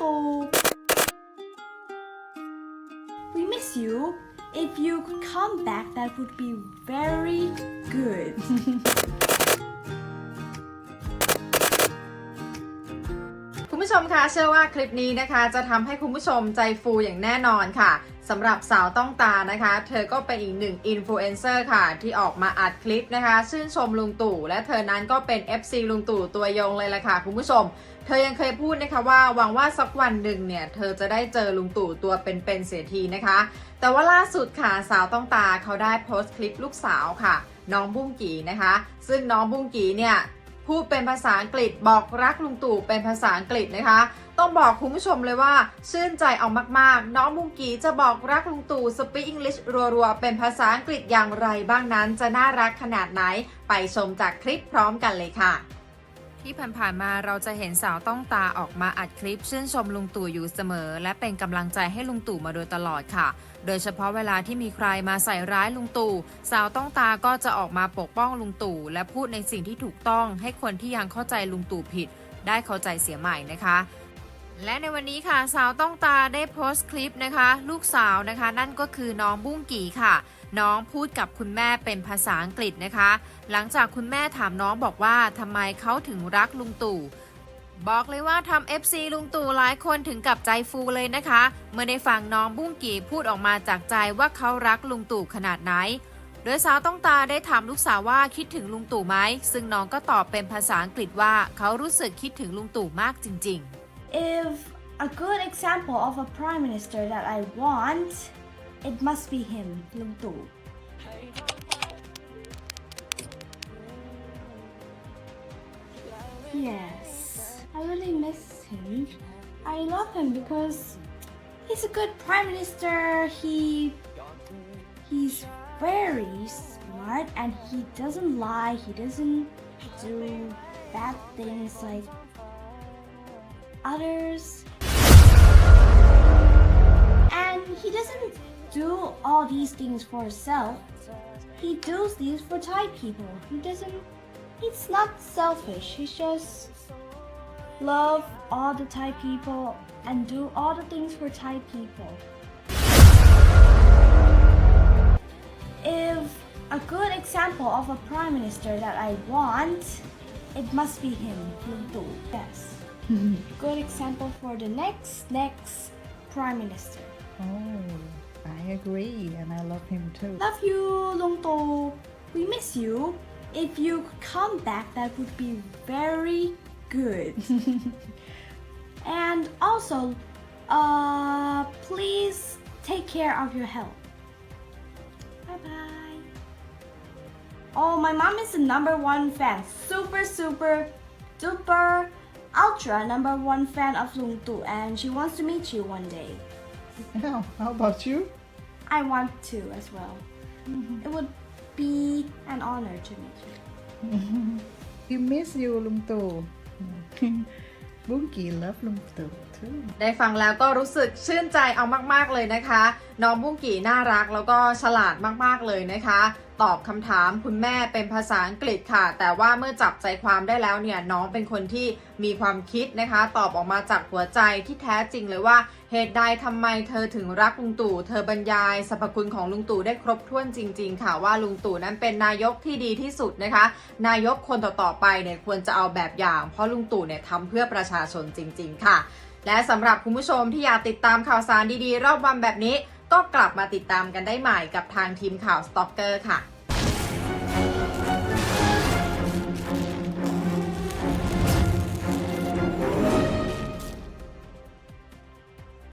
Longto. We miss you. If you could come back, that would be very good. คุณผู้ชมคะเชื่อว่าคลิปนี้นะคะ จะทำให้คุณผู้ชมใจฟูอย่างแน่นอนค่ะสำหรับสาวต้องตานะคะ เธอก็เป็นอีกหนึ่งอินฟลูเอนเซอร์ค่ะ ที่ออกมาอัดคลิปนะคะ ชื่นชมลุงตู่และเธอนั้นก็เป็น FC ลุงตู่ตัวยงเลยละค่ะ คุณผู้ชม ธอยังเคยพูดนะคะว่าหวังว่าสักวันหนึ่งเนี่ย เธอจะได้เจอลุงตู่ตัวเป็นๆเสียทีนะคะ แต่ว่าล่าสุดค่ะสาวต้องตาเขาได้โพสต์คลิปลูกสาวค่ะ น้องบุ้งกีนะคะ ซึ่งน้องบุ้งกีเนี่ยพูดเป็นภาษาอังกฤษบอกรักลุงตู่เป็นภาษาอังกฤษนะคะ ต้องบอกคุณผู้ชมเลยว่า ชื่นใจเอามากๆ น้องบุ้งกีจะบอกรักลุงตู่สปีกอังกฤษรัวๆ เป็นภาษาอังกฤษอย่างไรบ้างนั้นจะน่ารักขนาดไหนไปชมจากคลิปพร้อมกันเลยค่ะ ที่ผ่านๆมาเราจะเห็นสาวต้องตาออกมาอัดคลิปชื่นชมลุงตู่อยู่เสมอ และเป็นกำลังใจให้ลุงตู่มาโดยตลอดค่ะ โดยเฉพาะเวลาที่มีใครมาใส่ร้ายลุงตู่สาวต้องตาก็จะออกมาปกป้องลุงตู่และพูดในสิ่งที่ถูกต้องให้คนที่ยังเข้าใจลุงตู่ผิด ได้เข้าใจเสียใหม่นะคะ และในวันนี้ค่ะสาวต้องตาได้โพสต์คลิปนะคะ ลูกสาวนะคะ นั่นก็คือน้องบุ้งกี่ค่ะ น้องพูดกับคุณแม่เป็นภาษาอังกฤษนะคะ หลังจากคุณแม่ถามน้องบอกว่าทำไมเขาถึงรักลุงตู่ บอกเลยว่าทำ FC ลุงตู่หลายคนถึงกับใจฟูเลยนะคะ เมื่อได้ฟังน้องบุ้งกี่พูดออกมาจากใจว่าเขารักลุงตู่ขนาดไหน โดยสาวต้องตาได้ถามลูกสาวว่าคิดถึงลุงตู่ไหมซึ่งน้องก็ตอบเป็นภาษาอังกฤษว่าเขารู้สึกคิดถึงลุงตู่มากจริง ๆ if a good example of a prime minister that I want, it must be him. Yes, I really miss him. I love him because he's a good prime minister. He he's very smart and he doesn't lie. He doesn't do bad things like others. And he doesn't do all these things for himself. He does these for Thai people. He doesn't, he's not selfish. He just love all the Thai people and do all the things for Thai people. If a good example of a prime minister that I want, it must be him. Yes. good example for the next next prime minister. Oh, I agree, and I love him too. Love you, Lung Tu. We miss you. If you could come back, that would be very good. and also, uh, please take care of your health. Bye bye. Oh, my mom is the number one fan. Super, super, duper, ultra number one fan of Lung Tu, and she wants to meet you one day. Now, how about you? I want to as well. Mm-hmm. It would be an honor to meet you. We miss you, Lung Tu. Bunky love Lung Tu. ได้ฟังแล้วก็รู้สึกชื่นใจเอามากๆเลยนะคะ น้องบุ้งกี่น่ารักแล้วก็ฉลาดมากๆเลยนะคะ ตอบคำถามคุณแม่เป็นภาษาอังกฤษค่ะ แต่ว่าเมื่อจับใจความได้แล้วเนี่ยน้องเป็นคนที่มีความคิดนะคะ ตอบออกมาจากหัวใจที่แท้จริงเลยว่า เหตุใดทำไมเธอถึงรักลุงตู่ เธอบรรยายสรรพคุณของลุงตู่ได้ครบถ้วนจริง ๆ ค่ะว่าลุงตู่นั้นเป็นนายกที่ดีที่สุดนะคะ นายกคนต่อๆไปเนี่ยควรจะเอาแบบอย่าง เพราะลุงตู่เนี่ยทำเพื่อประชาชนจริง ๆ ค่ะ และสำหรับคุณผู้ชมที่อยากติดตามข่าวสารดีๆ รอบวันแบบนี้ ก็กลับมาติดตามกันได้ใหม่กับทางทีมข่าวสต็อกเกอร์ค่ะ